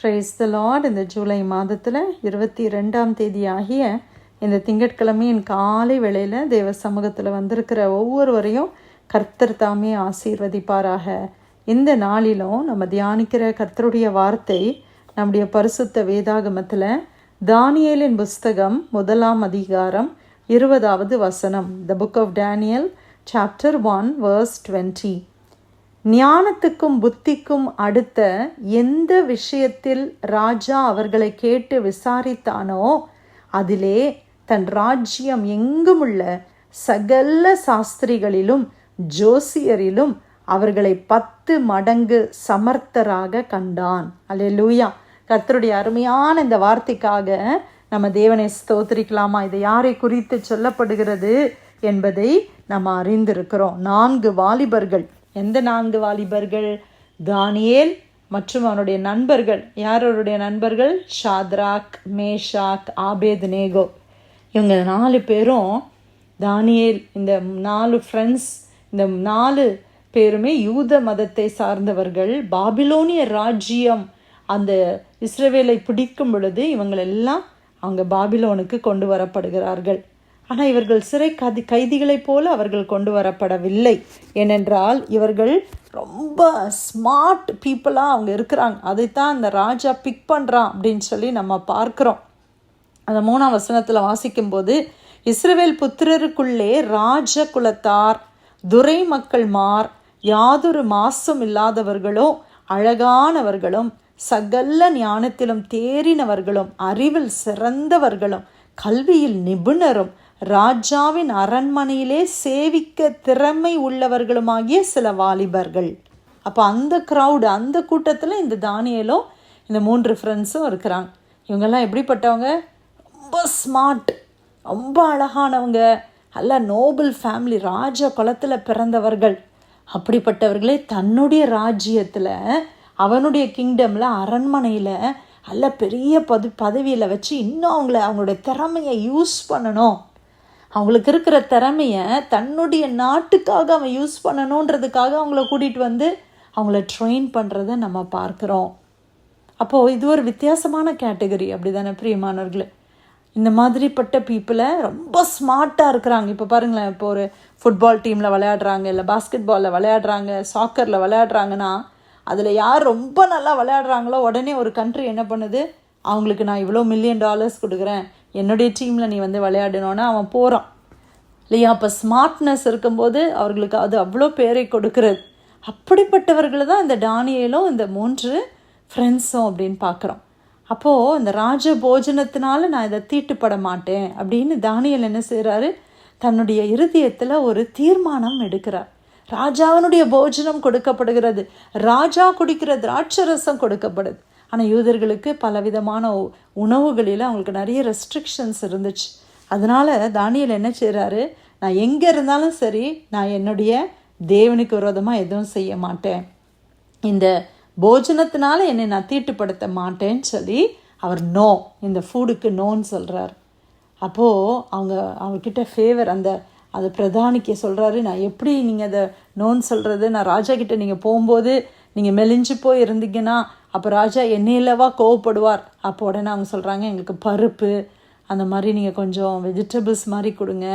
Price த Lord இந்த ஜூலை மாதத்தில் இருபத்தி ரெண்டாம் தேதி ஆகிய இந்த திங்கட்கிழமையின் காலை வேளையில் தேவ சமூகத்தில் வந்திருக்கிற ஒவ்வொருவரையும் கர்த்தர் தாமே ஆசீர்வதிப்பாராக. இந்த நாளிலும் நம்ம தியானிக்கிற கர்த்தருடைய வார்த்தை நம்முடைய பரிசுத்த வேதாகமத்தில் தானியேலின் புஸ்தகம் முதலாம் அதிகாரம் இருபதாவது வசனம். The book of Daniel chapter one verse twenty ஞானத்துக்கும் புத்திக்கும் அடுத்த எந்த விஷயத்தில் ராஜா அவர்களை கேட்டு விசாரித்தானோ அதிலே தன் ராஜ்யம் எங்குமுள்ள சகல சாஸ்திரிகளிலும் ஜோசியரிலும் அவர்களை பத்து மடங்கு சமர்த்தராக கண்டான். அல்லேலூயா. கர்த்தருடைய அருமையான இந்த வார்த்தைக்காக நம்ம தேவனை ஸ்தோத்திரிக்கலாமா? இது யாரை குறித்து சொல்லப்படுகிறது என்பதை நம்ம அறிந்திருக்கிறோம். நான்கு வாலிபர்கள். எந்த நான்கு வாலிபர்கள்? தானியேல் மற்றும் அவனுடைய நண்பர்கள். யார் அவருடைய நண்பர்கள்? Shadrach Meshach Abednego. இவங்க நாலு பேரும் தானியேல் இந்த நாலு ஃப்ரெண்ட்ஸ் இந்த நாலு பேருமே யூத மதத்தை சார்ந்தவர்கள். பாபிலோனிய ராஜ்யம் அந்த இஸ்ரவேலை பிடிக்கும் பொழுது இவங்களெல்லாம் அவங்க பாபிலோனுக்கு கொண்டு வரப்படுகிறார்கள். ஆனால் இவர்கள் சிறை கதி கைதிகளைப் போல அவர்கள் கொண்டு வரப்படவில்லை. ஏனென்றால் இவர்கள் ரொம்ப ஸ்மார்ட் பீப்புளாக அவங்க இருக்கிறாங்க. அதைத்தான் அந்த ராஜா பிக் பண்ணுறான் அப்படின்னு சொல்லி நம்ம பார்க்குறோம். அந்த மூணாம் வசனத்தில் வாசிக்கும்போது இஸ்ரவேல் புத்திரருக்குள்ளே ராஜ குலத்தார் துரை மக்கள் மார் யாதொரு மாசும் இல்லாதவர்களோ அழகானவர்களும் சகல ஞானத்திலும் தேறினவர்களும் அறிவில் சிறந்தவர்களும் கல்வியில் நிபுணரும் ராஜாவின் அரண்மனையிலே சேவிக்க திறமை உள்ளவர்களுமாகிய சில வாலிபர்கள். அப்போ அந்த க்ரௌடு அந்த கூட்டத்தில் இந்த தானியலும் இந்த மூன்று ஃப்ரெண்ட்ஸும் இருக்கிறாங்க. இவங்கெல்லாம் எப்படிப்பட்டவங்க? ரொம்ப ஸ்மார்ட் ரொம்ப அழகானவங்க. நல்ல நோபல் ஃபேமிலி ராஜ குலத்தில் பிறந்தவர்கள். அப்படிப்பட்டவர்களே தன்னுடைய ராஜ்யத்தில் அவனுடைய கிங்டமில் அரண்மனையில் நல்ல பெரிய பது பதவியில் வச்சு இன்னும் அவங்கள அவங்களுடைய திறமையை யூஸ் பண்ணணும். அவங்களுக்கு இருக்கிற திறமையை தன்னுடைய நாட்டுக்காக அவன் யூஸ் பண்ணணுன்றதுக்காக அவங்கள கூட்டிகிட்டு வந்து அவங்கள ட்ரெயின் பண்ணுறத நம்ம பார்க்குறோம். அப்போது இது ஒரு வித்தியாசமான கேட்டகரி அப்படி தானே பிரியமானவர்களே? இந்த மாதிரிப்பட்ட பீப்புளை ரொம்ப ஸ்மார்ட்டாக இருக்கிறாங்க. இப்போ பாருங்களேன் இப்போ ஒரு ஃபுட்பால் டீமில் விளையாடுறாங்க இல்லை பாஸ்கெட் பாலில் விளையாடுறாங்க சாக்கரில் விளையாடுறாங்கன்னா அதில் யார் ரொம்ப நல்லா விளையாடுறாங்களோ உடனே ஒரு கண்ட்ரி என்ன பண்ணுது? அவங்களுக்கு நான் இவ்வளோ மில்லியன் டாலர்ஸ் கொடுக்குறேன். என்னுடைய டீமில் நீ வந்து விளையாடணுன்னா அவன் போகிறான் இல்லையா? அப்போ ஸ்மார்ட்னஸ் இருக்கும்போது அவர்களுக்கு அது அவ்வளோ பேரை கொடுக்கறது. அப்படிப்பட்டவர்களை தான் இந்த டானியலும் இந்த மூன்று ஃப்ரெண்ட்ஸும் அப்படின்னு பார்க்குறோம். அப்போது இந்த ராஜ போஜனத்தினால நான் இதை தீட்டுப்பட மாட்டேன் அப்படின்னு தானியல் என்ன செய்கிறாரு தன்னுடைய இருதயத்தில் ஒரு தீர்மானம் எடுக்கிறார். ராஜாவினுடைய போஜனம் கொடுக்கப்படுகிறது. ராஜா குடிக்கிற திராட்சரசம் கொடுக்கப்படுது. ஆனால் யூதர்களுக்கு பலவிதமான உணவுகளில் அவங்களுக்கு நிறைய ரெஸ்ட்ரிக்ஷன்ஸ் இருந்துச்சு. அதனால் தானியல் என்ன செய்கிறாரு நான் எங்கே இருந்தாலும் சரி நான் என்னுடைய தேவனுக்கு விரோதமாக எதுவும் செய்ய மாட்டேன். இந்த போஜனத்தினால என்னை நான் தீட்டுப்படுத்த மாட்டேன்னு சொல்லி அவர் நோ இந்த ஃபுட்டுக்கு நோன்னு சொல்கிறார் அப்போது அவங்க அவர்கிட்ட ஃபேவர் அந்த அதை பிரதானிக்க சொல்கிறாரு நான் எப்படி நீங்கள் அதை நோன்னு சொல்கிறது நான் ராஜா கிட்டே நீங்கள் போகும்போது நீங்கள் மெலிஞ்சு போய் இருந்தீங்கன்னா அப்போ ராஜா என்னையிலவா கோவப்படுவார்? அப்போ உடனே அவங்க சொல்கிறாங்க எங்களுக்கு பருப்பு அந்த மாதிரி நீங்கள் கொஞ்சம் வெஜிடபிள்ஸ் மாதிரி கொடுங்க.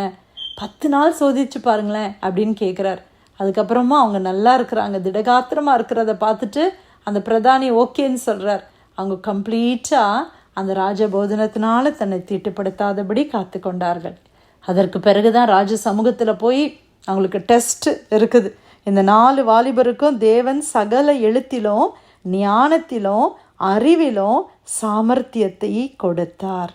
பத்து நாள் சோதிச்சு பாருங்களேன் அப்படின்னு கேட்குறாரு அதுக்கப்புறமா அவங்க நல்லா இருக்கிறாங்க. திடகாத்திரமாக இருக்கிறத பார்த்துட்டு அந்த பிரதானி ஓகேன்னு சொல்கிறார் அவங்க கம்ப்ளீட்டாக அந்த ராஜ போதனத்தினால தன்னை தீட்டுப்படுத்தாதபடி காத்து கொண்டார்கள். அதற்கு பிறகு தான் ராஜ சமூகத்தில் போய் அவங்களுக்கு டெஸ்ட் இருக்குது. இந்த நாலு வாலிபருக்கும் தேவன் சகல எழுத்திலும் ஞானத்திலும் அறிவிலும் சாமர்த்தியத்தை கொடுத்தார்.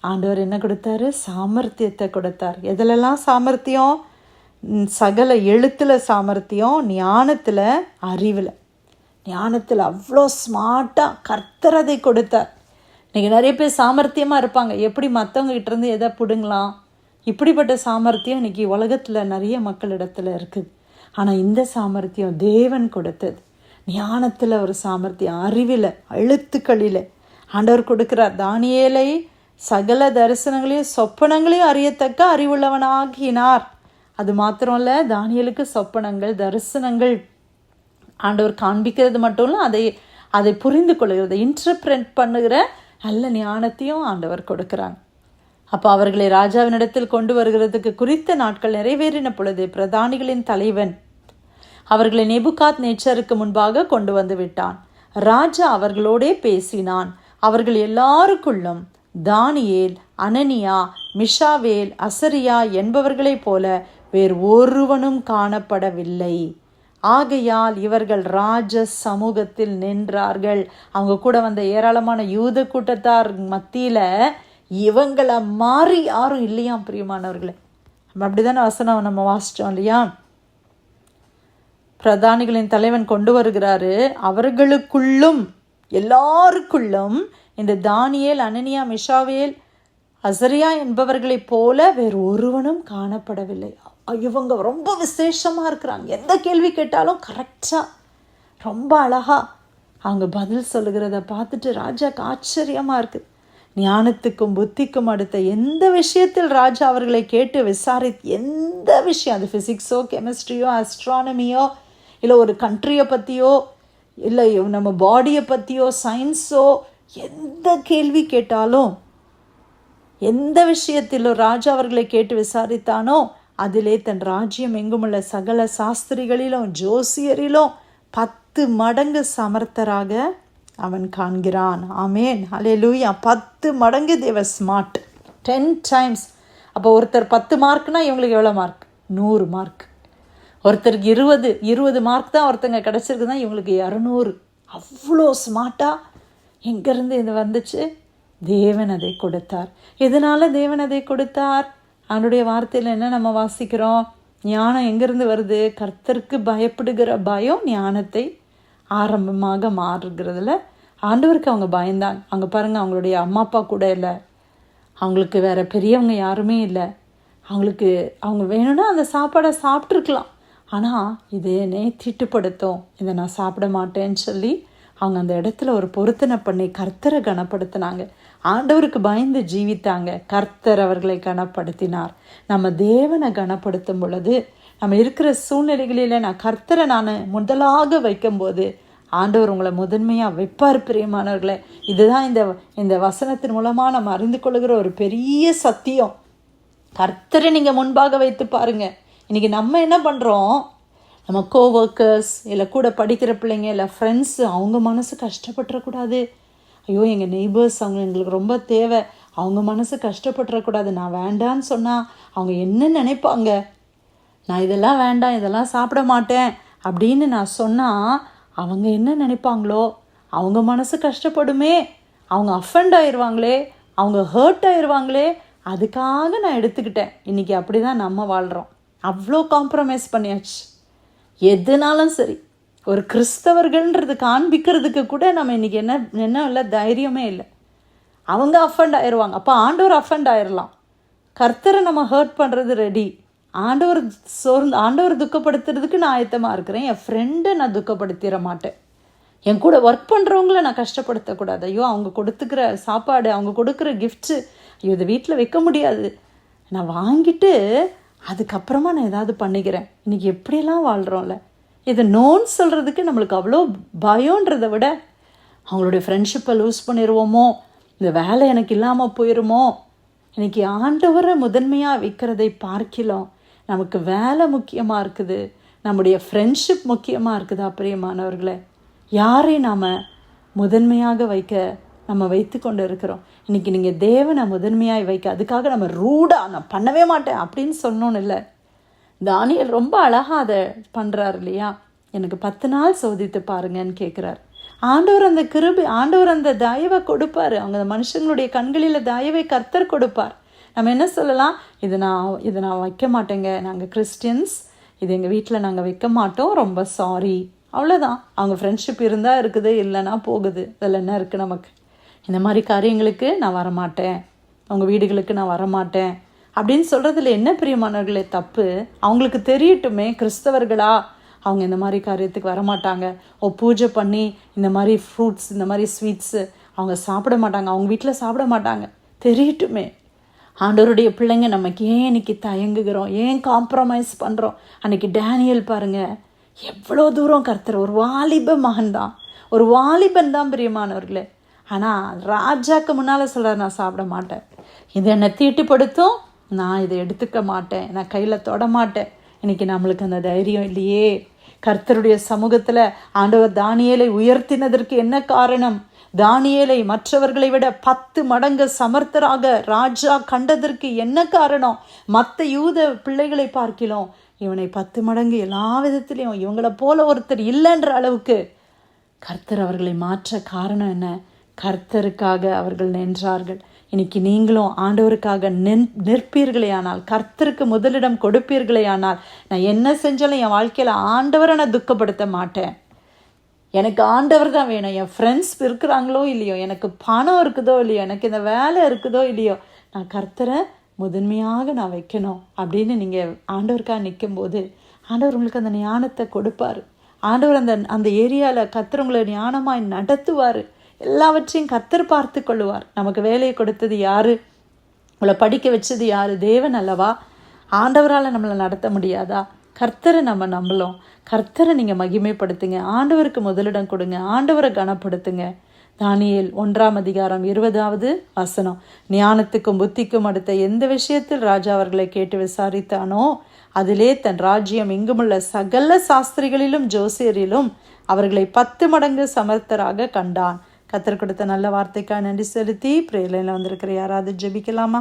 ஆண்டவர் என்ன கொடுத்தாரு? சாமர்த்தியத்தை கொடுத்தார். எதிலெல்லாம் சாமர்த்தியம்? சகல எழுத்தில் சாமர்த்தியம் ஞானத்தில் அறிவில். ஞானத்தில் அவ்வளோ ஸ்மார்ட்டாக கர்த்தரதை கொடுத்தார். இன்றைக்கி நிறைய பேர் சாமர்த்தியமாக இருப்பாங்க. எப்படி மற்றவங்ககிட்ட இருந்து எதை பிடுங்கலாம்? இப்படிப்பட்ட சாமர்த்தியம் இன்றைக்கி உலகத்தில் நிறைய மக்களிடத்தில் இருக்குது. ஆனால் இந்த சாமர்த்தியம் தேவன் கொடுத்தது. ஞானத்தில் ஒரு சாமர்த்தியம் அறிவில் எழுத்துக்களில் ஆண்டவர் கொடுக்கிறார் தானியேலை சகல தரிசனங்களையும் சொப்பனங்களையும் அறியத்தக்க அறிவுள்ளவனாகினார். அது மாத்திரம் இல்லை தானியலுக்கு சொப்பனங்கள் தரிசனங்கள். ஆண்டவர் காண்பிக்கிறது மட்டும் இல்லை அதை அதை புரிந்து கொள்கிறது இன்டர்பிரண்ட் பண்ணுகிற நல்ல ஞானத்தையும் ஆண்டவர் கொடுக்குறாங்க அப்போ அவர்களை ராஜாவினிடத்தில் கொண்டு வருகிறதுக்கு குறித்த நாட்கள் நிறைவேறின பொழுது பிரதானிகளின் தலைவன் அவர்களை நெபுகாத் நேச்சருக்கு முன்பாக கொண்டு வந்து விட்டான். ராஜா அவர்களோடே பேசினான். அவர்கள் எல்லாருக்குள்ளும் தானியேல் அனனியா மிஷாவேல் அசரியா என்பவர்களைப் போல வேறு ஒருவனும் காணப்படவில்லை. ஆகையால் இவர்கள் ராஜ சமூகத்தில் நின்றார்கள். அவங்க கூட வந்த ஏராளமான யூத கூட்டத்தார் மத்தியில் இவங்கள மாறி யாரும் இல்லையாம் பிரியமானவர்களே. நம்ம அப்படிதானே வசனம் நம்ம வாசிச்சோம் இல்லையா? பிரதானிகளின் தலைவன் கொண்டு வருகிறாரு. அவர்களுக்குள்ளும் எல்லாருக்குள்ளும் இந்த தானியேல் அனனியா மிஷாவேல் அசரியா என்பவர்களைப் போல வேறு ஒருவனும் காணப்படவில்லை. இவங்க ரொம்ப விசேஷமாக இருக்கிறாங்க. எந்த கேள்வி கேட்டாலும் கரெக்டாக ரொம்ப அழகா அவங்க பதில் சொல்லுகிறத பார்த்துட்டு ராஜாக்கு ஆச்சரியமாக இருக்குது ஞானத்துக்கும் புத்திக்கும் அடுத்த எந்த விஷயத்தில் ராஜா அவர்களை கேட்டு விசாரி எந்த விஷயம்? அது ஃபிசிக்ஸோ கெமிஸ்ட்ரியோ அஸ்ட்ரானமியோ இல்லை ஒரு கண்ட்ரியை பற்றியோ இல்லை நம்ம பாடியை பற்றியோ சயின்ஸோ எந்த கேள்வி கேட்டாலும் எந்த விஷயத்திலோ ராஜா அவர்களை கேட்டு விசாரித்தானோ அதிலே தன் ராஜ்யம் எங்குமுள்ள சகல சாஸ்திரிகளிலும் ஜோசியரிலும் பத்து மடங்கு சமர்த்தராக அவன் காண்கிறான். ஆமேன். அலே லூயா பத்து மடங்கு தேவ ஸ்மார்ட் டென் டைம்ஸ் அப்போ ஒருத்தர் பத்து மார்க்னால் இவங்களுக்கு எவ்வளோ மார்க் நூறு மார்க் ஒருத்தருக்கு இருபது இருபது மார்க் தான் ஒருத்தங்க கிடச்சிருக்குன்னா இவங்களுக்கு இரநூறு அவ்வளோ ஸ்மார்ட்டாக எங்கேருந்து இது வந்துச்சு? தேவன் அதை கொடுத்தார். எதனால தேவன் அதை கொடுத்தார்? அவனுடைய வார்த்தையில் என்ன நம்ம வாசிக்கிறோம்? ஞானம் எங்கேருந்து வருது? கர்த்தருக்கு பயப்படுகிற பயம் ஞானத்தை ஆரம்பமாக மாறுகிறதுல ஆண்டவருக்கு அவங்க பயந்தாங்க அங்கே பாருங்கள் அவங்களுடைய அம்மா அப்பா கூட இல்லை. அவங்களுக்கு வேறு பெரியவங்க யாருமே இல்லை. அவங்களுக்கு அவங்க வேணும்னா அந்த சாப்பாடை சாப்பிட்ருக்கலாம் ஆனால் இது என்னை திட்டுப்படுத்தும். இதை நான் சாப்பிட மாட்டேன்னு சொல்லி அவங்க அந்த இடத்துல ஒரு பொருத்தனை பண்ணி கர்த்தரை கனப்படுத்தினாங்க. ஆண்டவருக்கு பயந்து ஜீவித்தாங்க. கர்த்தர் அவர்களை கனப்படுத்தினார். நம்ம தேவனை கனப்படுத்தும் பொழுது நம்ம இருக்கிற சூழ்நிலைகளில் நான் கர்த்தரை நான் முதலாக வைக்கும்போது ஆண்டவர் உங்களை முதன்மையாக வைப்பார் பிரியமானவர்களே. இதுதான் இந்த இந்த வசனத்தின் மூலமாக நம்ம அறிந்து கொள்கிற ஒரு பெரிய சத்தியம். கர்த்தரை நீங்கள் முன்பாக வைத்து பாருங்கள் இன்றைக்கி நம்ம என்ன பண்ணுறோம் நம்ம கோஒர்க்கர்ஸ் இல்லை கூட படிக்கிற பிள்ளைங்க இல்லை ஃப்ரெண்ட்ஸு அவங்க மனசு கஷ்டப்பட்டுறக்கூடாது. ஐயோ எங்கள் நெய்பர்ஸ் அவங்க எங்களுக்கு ரொம்ப தேவை. அவங்க மனசு கஷ்டப்பட்டுறக்கூடாது. நான் வேண்டான்னு சொன்னால் அவங்க என்ன நினைப்பாங்க? நான் இதெல்லாம் வேண்டாம் இதெல்லாம் சாப்பிட மாட்டேன் அப்படின்னு நான் சொன்னால் அவங்க என்ன நினைப்பாங்களோ? அவங்க மனசு கஷ்டப்படுமே. அவங்க அஃபண்ட் ஆயிடுவாங்களே அவங்க ஹர்ட் ஆயிடுவாங்களே அதுக்காக நான் எடுத்துக்கிட்டேன். இன்றைக்கி அப்படி தான் நம்ம வாழ்கிறோம் அவ்வளோ காம்ப்ரமைஸ் பண்ணியாச்சு. எதுனாலும் சரி. ஒரு கிறிஸ்தவர்கள்ன்றது காண்பிக்கிறதுக்கு கூட நம்ம இன்றைக்கி என்ன என்ன இல்லை தைரியமே இல்லை. அவங்க அஃபண்ட் ஆயிடுவாங்க அப்போ ஆண்டவர் அஃபண்ட் ஆயிடலாம் கர்த்தரை நம்ம ஹர்ட் பண்ணுறது ரெடி ஆண்டவர் சோர்ந்து ஆண்டவர் துக்கப்படுத்துறதுக்கு நான் ஆயத்தமாக இருக்கிறேன். என் ஃப்ரெண்டை நான் துக்கப்படுத்திட மாட்டேன். என் கூட ஒர்க் பண்ணுறவங்கள நான் கஷ்டப்படுத்தக்கூடாது. ஐயோ அவங்க கொடுத்துக்கிற சாப்பாடு அவங்க கொடுக்குற கிஃப்ட்ஸு ஐயோ இதை வீட்டில் வைக்க முடியாது. நான் வாங்கிட்டு அதுக்கப்புறமா நான் ஏதாவது பண்ணிக்கிறேன். இன்றைக்கி எப்படியெல்லாம் வாழ்கிறோம்ல இதை நோன் சொல்கிறதுக்கு நம்மளுக்கு அவ்வளோ பயன்றதை விட அவங்களுடைய ஃப்ரெண்ட்ஷிப்பை லூஸ் பண்ணிடுவோமோ இந்த வேலை எனக்கு இல்லாமல் போயிடுமோ இன்றைக்கி ஆண்டவரை முதன்மையாக வைக்கிறதை பார்க்கலாம் நமக்கு வேலை முக்கியமாக இருக்குது. நம்முடைய ஃப்ரெண்ட்ஷிப் முக்கியமாக இருக்குதா பிரியமானவர்களே? யாரை நாம் முதன்மையாக வைக்க நம்ம வைத்து கொண்டு இருக்கிறோம் இன்றைக்கி நீங்கள் தேவனை முதன்மையாக வைக்க அதுக்காக நம்ம ரூடாக நான் பண்ணவே மாட்டேன் அப்படின்னு சொன்னோன்னு இல்லை. தானியல் ரொம்ப அழகாக அதை பண்ணுறாரு இல்லையா? எனக்கு பத்து நாள் சோதித்து பாருங்கன்னு கேட்குறாரு ஆண்டவர் அந்த கிருபி ஆண்டவர் அந்த தயவை கொடுப்பார். அவங்க அந்த மனுஷங்களுடைய கண்களில் தயவை கர்த்தர் கொடுப்பார். நம்ம என்ன சொல்லலாம்? இது நான் இதை நான் வைக்க மாட்டேங்க. நாங்கள் கிறிஸ்டியன்ஸ். இது எங்கள் வீட்டில் நாங்கள் வைக்க மாட்டோம். ரொம்ப சாரி. அவ்வளோதான் அவங்க ஃப்ரெண்ட்ஷிப் இருந்தால் இருக்குது இல்லைன்னா போகுது. அதில் என்ன இருக்குது நமக்கு? இந்த மாதிரி காரியங்களுக்கு நான் வரமாட்டேன். அவங்க வீடுகளுக்கு நான் வரமாட்டேன். அப்படின்னு சொல்கிறதுல என்ன பிரியமானவர்களே தப்பு? அவங்களுக்கு தெரியட்டுமே கிறிஸ்தவர்களா? அவங்க இந்த மாதிரி காரியத்துக்கு வரமாட்டாங்க. ஓ பூஜை பண்ணி இந்த மாதிரி ஃப்ரூட்ஸ் இந்த மாதிரி ஸ்வீட்ஸு அவங்க சாப்பிட மாட்டாங்க. அவங்க வீட்டில் சாப்பிட மாட்டாங்க. தெரியட்டுமே. ஆண்டவருடைய பிள்ளைங்க நமக்கு ஏன் இன்னைக்கு தயங்குகிறோம்? ஏன் காம்ப்ரமைஸ் பண்ணுறோம் அன்னைக்கு டேனியல் பாருங்கள் எவ்வளோ தூரம் கர்த்தர் ஒரு வாலிப மகன் தான் ஒரு வாலிபன் தான் பிரியமானவர்களே. ஆனால் ராஜாக்கு முன்னால் சொல்கிறார் நான் சாப்பிட மாட்டேன். இது என்னை தீட்டுப்படுத்தும் நான் இதை எடுத்துக்க மாட்டேன். நான் கையில் தொட மாட்டேன். இன்னைக்கு நம்மளுக்கு அந்த தைரியம் இல்லையே. கர்த்தருடைய சமூகத்தில் ஆண்டவர் தானியலை உயர்த்தினதற்கு என்ன காரணம்? தானியலை மற்றவர்களை விட பத்து மடங்கு சமர்த்தராக ராஜா கண்டதற்கு என்ன காரணம்? மற்ற யூத பிள்ளைகளை பார்க்கிலும் இவனை பத்து மடங்கு எல்லா விதத்திலையும் இவங்களை போல ஒருத்தர் இல்லைன்ற அளவுக்கு கர்த்தர் அவர்களை மாற்ற காரணம் என்ன? கர்த்தருக்காக அவர்கள் நின்றார்கள். இன்னைக்கு நீங்களும் ஆண்டவருக்காக நின் நிற்பீர்களே ஆனால் கர்த்தருக்கு முதலிடம் கொடுப்பீர்களே ஆனால் நான் என்ன செஞ்சாலும் என் வாழ்க்கையில் ஆண்டவரை நான் துக்கப்படுத்த மாட்டேன். எனக்கு ஆண்டவர் தான் வேணும். என் ஃப்ரெண்ட்ஸ் இருக்கிறாங்களோ இல்லையோ எனக்கு பணம் இருக்குதோ இல்லையோ எனக்கு இந்த வேலை இருக்குதோ இல்லையோ நான் கர்த்தரை முதன்மையாக நான் வைக்கணும் அப்படின்னு நீங்கள் ஆண்டவருக்காக நிற்கும்போது ஆண்டவர் உங்களுக்கு அந்த ஞானத்தை கொடுப்பார். ஆண்டவர் அந்த அந்த ஏரியாவில் கத்துறவங்களை ஞானமாக நடத்துவார். எல்லாவற்றையும் கர்த்தர் பார்த்து கொள்ளுவார். நமக்கு வேலையை கொடுத்தது யாரு? உங்களை படிக்க வச்சது யாரு? தேவன் அல்லவா? ஆண்டவரால் நம்மளை நடத்த முடியாதா? கர்த்தரை நம்ம நம்பலாம் கர்த்தரை நீங்கள் மகிமைப்படுத்துங்க. ஆண்டவருக்கு முதலிடம் கொடுங்க. ஆண்டவரை கனப்படுத்துங்க. தானியல் ஒன்றாம் அதிகாரம் இருபதாவது வசனம். ஞானத்துக்கும் புத்திக்கும் அடுத்த எந்த விஷயத்தில் ராஜா அவர்களை கேட்டு விசாரித்தானோ அதிலே தன் ராஜ்யம் இங்குமுள்ள சகல சாஸ்திரிகளிலும் ஜோசியரிலும் அவர்களை பத்து மடங்கு சமர்த்தராக கண்டான். கத்தர் கொடுத்த நல்ல வார்த்தைக்காக நன்றி செலுத்தி பிரேலையில் வந்திருக்கிற யாராவது ஜெபிக்கலாமா?